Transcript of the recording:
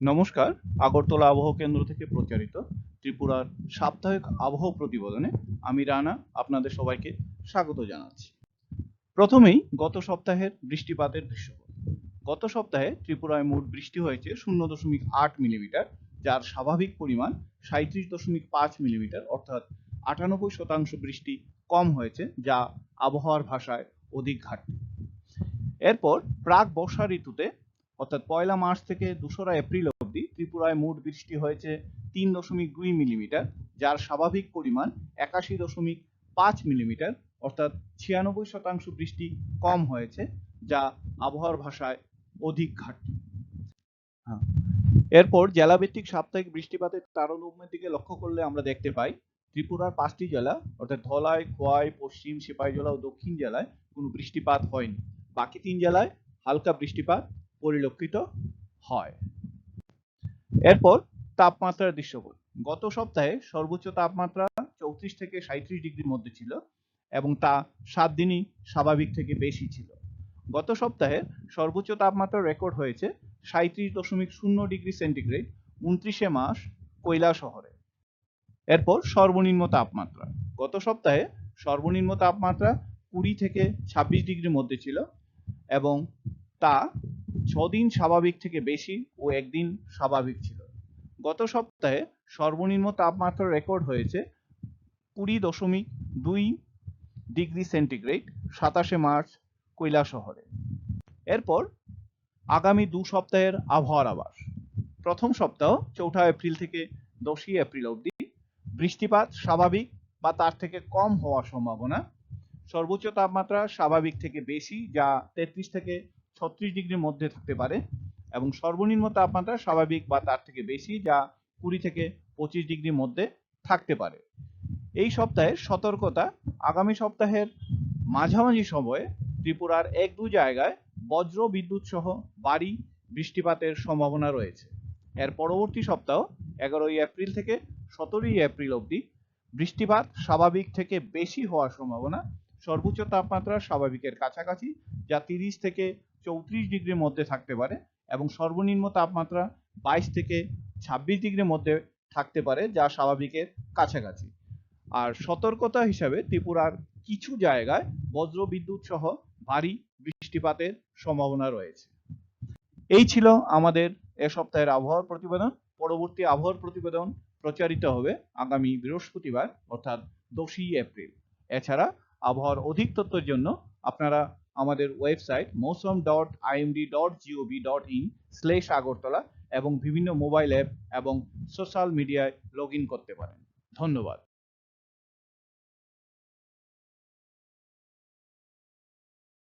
নমস্কার, আগরতলা আবহাওয়া কেন্দ্র থেকে প্রচারিত ত্রিপুরার সাপ্তাহিক আবহাওয়া প্রতিবেদনে আমি রানা আপনাদের সবাইকে স্বাগত জানাচ্ছি। প্রথমেই গত সপ্তাহের বৃষ্টিপাতের দৃশ্যপট। গত সপ্তাহে ত্রিপুরায় মোট বৃষ্টি হয়েছে শূন্য দশমিক আট মিলিমিটার, যার স্বাভাবিক পরিমাণ সাঁত্রিশ দশমিক পাঁচ মিলিমিটার, অর্থাৎ আটানব্বই শতাংশ বৃষ্টি কম হয়েছে, যা আবহাওয়ার ভাষায় অধিক ঘাটতি। এরপর প্রাক বর্ষা ঋতুতে অর্থাৎ পয়লা মার্চ থেকে দোসরা এপ্রিল অবধি ত্রিপুরায় মোট বৃষ্টি হয়েছে তিন দশমিক দুই মিলিমিটার, যার স্বাভাবিক পরিমাণ একাশি দশমিক পাঁচ মিলিমিটার, অর্থাৎ ছিয়ানব্বই শতাংশ বৃষ্টি কম হয়েছে, যা আবহাওয়ার ভাষায় অধিক ঘাটতি হ্যাঁ। এরপর জেলাভিত্তিক সাপ্তাহিক বৃষ্টিপাতের তারতম্যের দিকে লক্ষ্য করলে আমরা দেখতে পাই, ত্রিপুরার পাঁচটি জেলা, অর্থাৎ ধলাই, খোয়াই, পশ্চিম, সিপাহীজলা ও দক্ষিণ জেলায় কোনো বৃষ্টিপাত হয়নি বাকি তিন জেলায় হালকা বৃষ্টিপাত পরিলক্ষিত হয়। এরপর তাপমাত্রার দৃশ্যপট গত সপ্তাহে সর্বোচ্চ তাপমাত্রা চৌত্রিশ থেকে সাঁত্রিশ ডিগ্রির মধ্যে ছিল এবং তা সাত দিনই স্বাভাবিক থেকে বেশি ছিল। গত সপ্তাহে সর্বোচ্চ তাপমাত্রা রেকর্ড হয়েছে সাঁত্রিশ দশমিক শূন্য ডিগ্রি সেন্টিগ্রেড উনত্রিশে মাস কৈলা শহরে। এরপর সর্বনিম্ন তাপমাত্রা। গত সপ্তাহে সর্বনিম্ন তাপমাত্রা কুড়ি থেকে ছাব্বিশ ডিগ্রির মধ্যে ছিল এবং তা ছদিন স্বাভাবিক থেকে বেশি ও একদিন স্বাভাবিক ছিল। গত সপ্তাহে সর্বনিম্ন তাপমাত্রা রেকর্ড হয়েছে কুড়ি দশমিক দুই ডিগ্রি সেন্টিগ্রেড, সাতাশে মার্চ কৈলা শহরে। এরপর আগামী দু সপ্তাহের আবহাওয়ার আবাস প্রথম সপ্তাহ চৌঠা এপ্রিল থেকে দশই এপ্রিল অবধি। বৃষ্টিপাত স্বাভাবিক বা তার থেকে কম হওয়ার সম্ভাবনা। সর্বোচ্চ তাপমাত্রা স্বাভাবিক থেকে বেশি, যা তেত্রিশ থেকে ছত্রিশ ডিগ্রির মধ্যে থাকতে পারে এবং সর্বনিম্ন তাপমাত্রা স্বাভাবিক বা তার থেকে বেশি যা কুড়ি থেকে পঁচিশ ডিগ্রির মধ্যে থাকতে পারে। এই সপ্তাহের সতর্কতা, আগামী সপ্তাহের মাঝামাঝি সময়ে ত্রিপুরার এক দু জায়গায় বজ্র বিদ্যুৎ সহ ভারী বৃষ্টিপাতের সম্ভাবনা রয়েছে। এর পরবর্তী সপ্তাহ এগারোই এপ্রিল থেকে সতেরোই এপ্রিল অবধি বৃষ্টিপাত স্বাভাবিক থেকে বেশি হওয়ার সম্ভাবনা, সর্বোচ্চ তাপমাত্রা স্বাভাবিকের কাছাকাছি যা তিরিশ থেকে চৌত্রিশ ডিগ্রির মধ্যে থাকতে পারে এবং সর্বনিম্ন তাপমাত্রা বাইশ থেকে ছাব্বিশ ডিগ্রির মধ্যে থাকতে পারে, যা স্বাভাবিকের কাছাকাছি। আর সতর্কতা হিসাবে ত্রিপুরার কিছু জায়গায় বজ্র বিদ্যুৎ সহ ভারী বৃষ্টিপাতের সম্ভাবনা রয়েছে। এই ছিল আমাদের এ সপ্তাহের আবহাওয়ার প্রতিবেদন। পরবর্তী আবহাওয়ার প্রতিবেদন প্রচারিত হবে আগামী বৃহস্পতিবার, অর্থাৎ দোষী এপ্রিল। এছাড়া আবহাওয়ার অধিক তথ্যের জন্য আপনারা আমাদের website Mausam dot IMD dot GOV dot in slash Agartala এবং বিভিন্ন মোবাইল অ্যাপ এবং সোশ্যাল মিডিয়ায় লগ ইন করতে পারেন। ধন্যবাদ।